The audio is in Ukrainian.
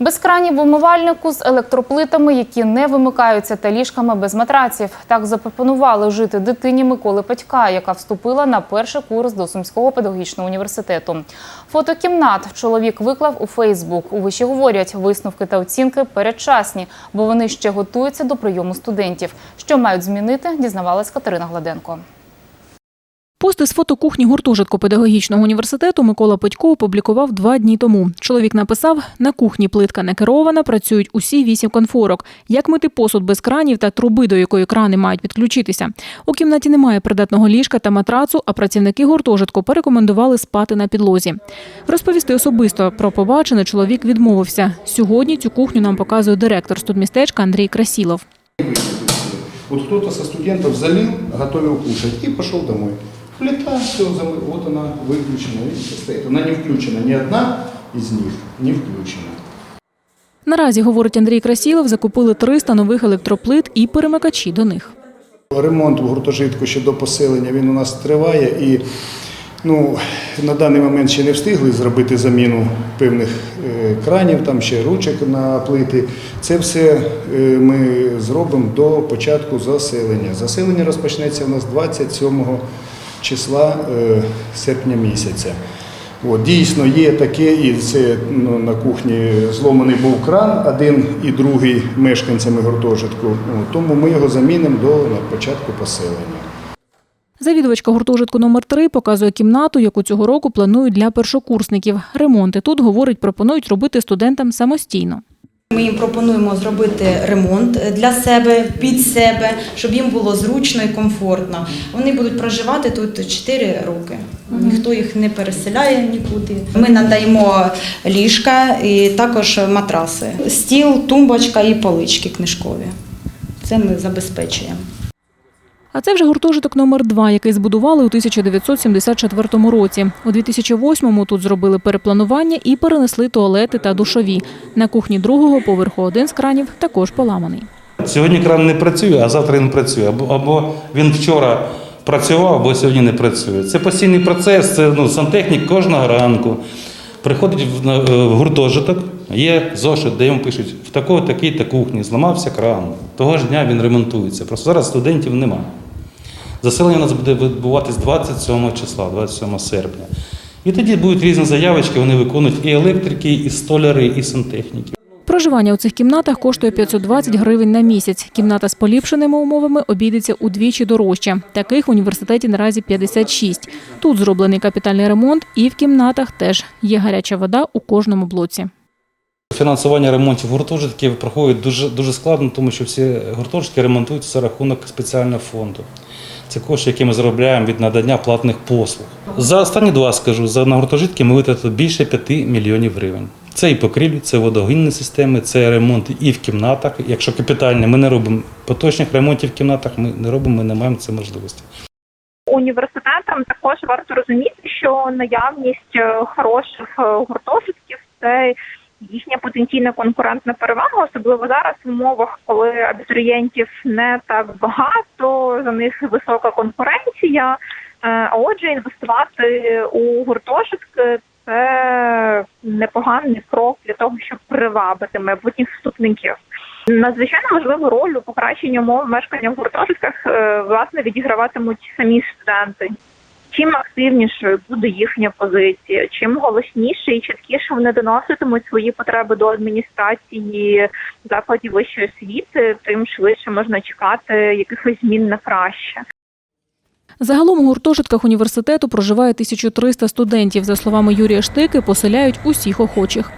Без кранів в умивальнику з електроплитами, які не вимикаються, та ліжками без матраців. Так запропонували жити дитині Миколи Петька, яка вступила на перший курс до Сумського педагогічного університету. Фото кімнат чоловік виклав у Фейсбук. У виші говорять, висновки та оцінки передчасні, бо вони ще готуються до прийому студентів. Що мають змінити, дізнавалась Катерина Гладенко. Пост із фото кухні гуртожитку педагогічного університету Микола Петько опублікував два дні тому. Чоловік написав: на кухні плитка не керована, працюють усі вісім конфорок. Як мити посуд без кранів та труби, до якої крани мають підключитися. У кімнаті немає придатного ліжка та матрацу, а працівники гуртожитку порекомендували спати на підлозі. Розповісти особисто про побачене чоловік відмовився. Сьогодні цю кухню нам показує директор студмістечка Андрій Красілов. Вот кто-то со студентов залил, готовил кушать и пошел домой. Плита, все, вот она выключена, видите, стоит. Она не включена, ни одна из них не включена. Наразі, говорить Андрій Красілов, закупили 300 нових електроплит і перемикачі до них. Ремонт в гуртожитку ще до поселення він у нас триває і ну, на даний момент ще не встигли зробити заміну певних е, кранів, там ще ручок на плити. Це все е, ми зробимо до початку заселення. Заселення розпочнеться у нас 27 числа е, серпня місяця. От, дійсно є таке, і це ну, на кухні зломаний був кран, один і другий мешканцями гуртожитку. Тому ми його замінимо до початку поселення. Завідувачка гуртожитку номер 3 показує кімнату, яку цього року планують для першокурсників. Ремонти тут, говорить, пропонують робити студентам самостійно. Ми їм пропонуємо зробити ремонт для себе, під себе, щоб їм було зручно і комфортно. Вони будуть проживати тут 4 роки. Ніхто їх не переселяє нікуди. Ми надаємо ліжка і також матраси, стіл, тумбочка і полички книжкові. Це ми забезпечуємо. А це вже гуртожиток номер 2 який збудували у 1974 році. У 2008-му тут зробили перепланування і перенесли туалети та душові. На кухні другого поверху один з кранів також поламаний. Сьогодні кран не працює, а завтра він працює. Або, він вчора працював, або сьогодні не працює. Це постійний процес, це ну, сантехнік кожного ранку. Приходить в, в гуртожиток, є зошит, де йому пишуть, в такої такій та кухні зламався кран. Того ж дня він ремонтується. Просто зараз студентів немає. Заселення у нас буде відбуватись 27 числа, 27 серпня. І тоді будуть різні заявочки, вони виконують і електрики, і столяри, і сантехніки. Проживання у цих кімнатах коштує 520 гривень на місяць. Кімната з поліпшеними умовами обійдеться удвічі дорожче. Таких в університеті наразі 56. Тут зроблений капітальний ремонт, і в кімнатах теж є гаряча вода у кожному блоці. Фінансування ремонтів гуртожитків проходить дуже, дуже складно, тому що всі гуртожитки ремонтуються за рахунок спеціального фонду. Це кошти, які ми заробляємо від надання платних послуг. За останні два скажу, за на гуртожитки ми витратили більше 5 мільйонів гривень. Це і покрівлі, це водогінні системи, це ремонт і в кімнатах. Якщо капітальні, ми не робимо поточних ремонтів в кімнатах, ми не робимо, ми не маємо це можливості. університетам також варто розуміти, що наявність е, хороших е, гуртожитків це їхня потенційна конкурентна перевага, особливо зараз в умовах, коли абітурієнтів не так багато, за них висока конкуренція. Е, А отже, інвестувати у гуртожитки це непоганий крок для того, щоб привабити майбутніх вступників. Надзвичайно важливу роль у покращенні умов мешкання в гуртожитках е, власне відіграватимуть самі студенти. Чим активнішою буде їхня позиція, чим голосніше і чіткіше вони доноситимуть свої потреби до адміністрації закладів вищої освіти, тим швидше можна чекати якихось змін на краще. Загалом у гуртожитках університету проживає 1300 студентів. За словами Юрія Штики, поселяють усіх охочих.